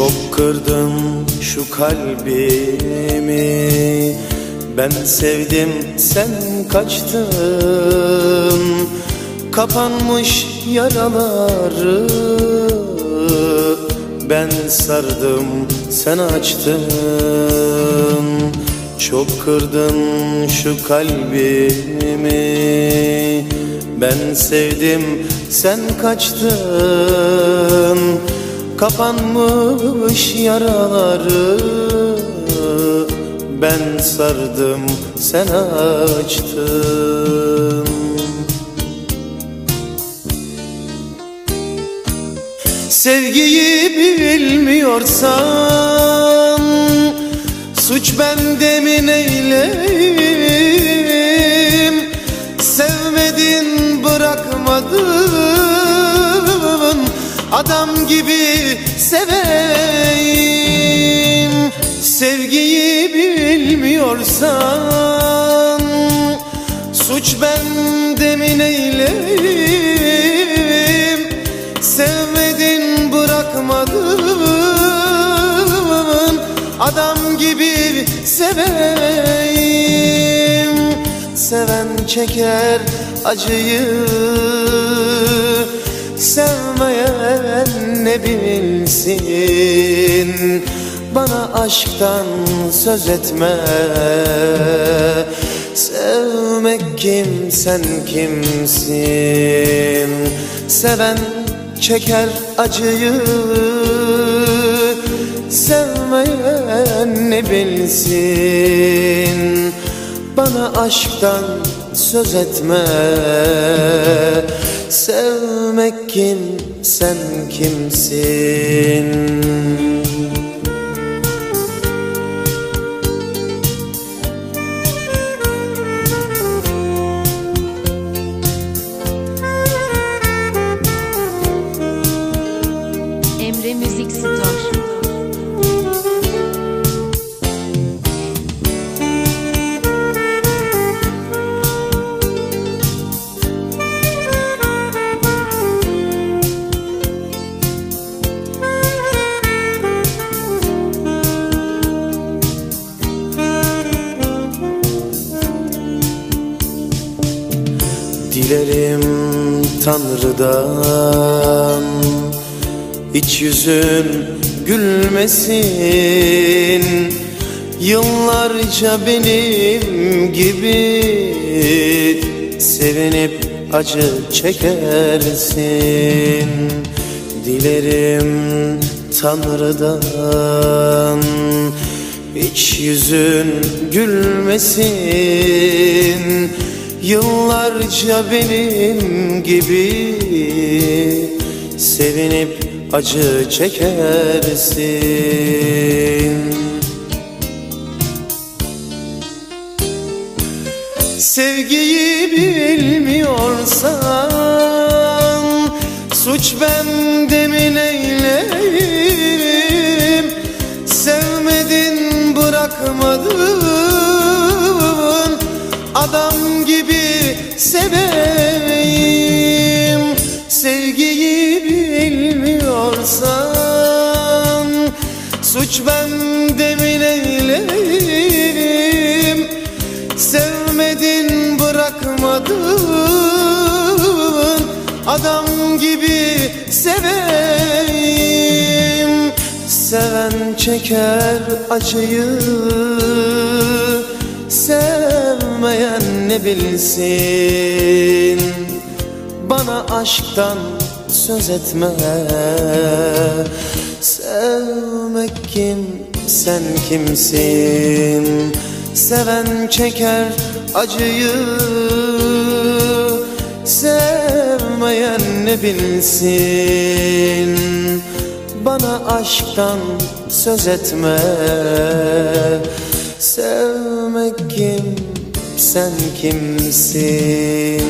Çok kırdım şu kalbimi. Ben sevdim sen kaçtın. Kapanmış yaraları. Ben sardım sen açtın. Çok kırdın şu kalbimi. Ben sevdim sen kaçtın Kapanmış yaraları. Ben sardım sen açtın. Sevgiyi bilmiyorsan Suç bende mi neyleyim? Sevmedin bırakmadın Adam gibi seveyim. Sevgiyi bilmiyorsan Suç bende mi neyleyim? Sevmedin bırakmadın. Adam gibi seveyim. Seven çeker acıyı. Sevmeyen ne bilsin Bana aşktan söz etme. Sevmek kim sen kimsin? Seven çeker acıyı. Sevmeyen ne bilsin? Bana aşktan söz etme Sevmek kim? Sen kimsin Dilerim Tanrı'dan. Hiç yüzün gülmesin. Yıllarca benim gibi Sevinip acı çekersin. Dilerim Tanrı'dan. Hiç yüzün gülmesin Yıllarca benim gibi Sevinip acı çekersin. Sevgiyi bilmiyorsan Suç bende mi neyleyim gibi seveyim. Sevgiyi bilmiyorsan Suç bende mi neyleyim Sevmedin bırakmadın. Adam gibi seveyim. Seven çeker acıyı Ne bilsin? Bana aşktan söz etme. Sevmek kim? Sen kimsin? Seven çeker acıyı. Sevmeyen ne bilsin? Bana aşktan söz etme. Sevmek kim sen kimsin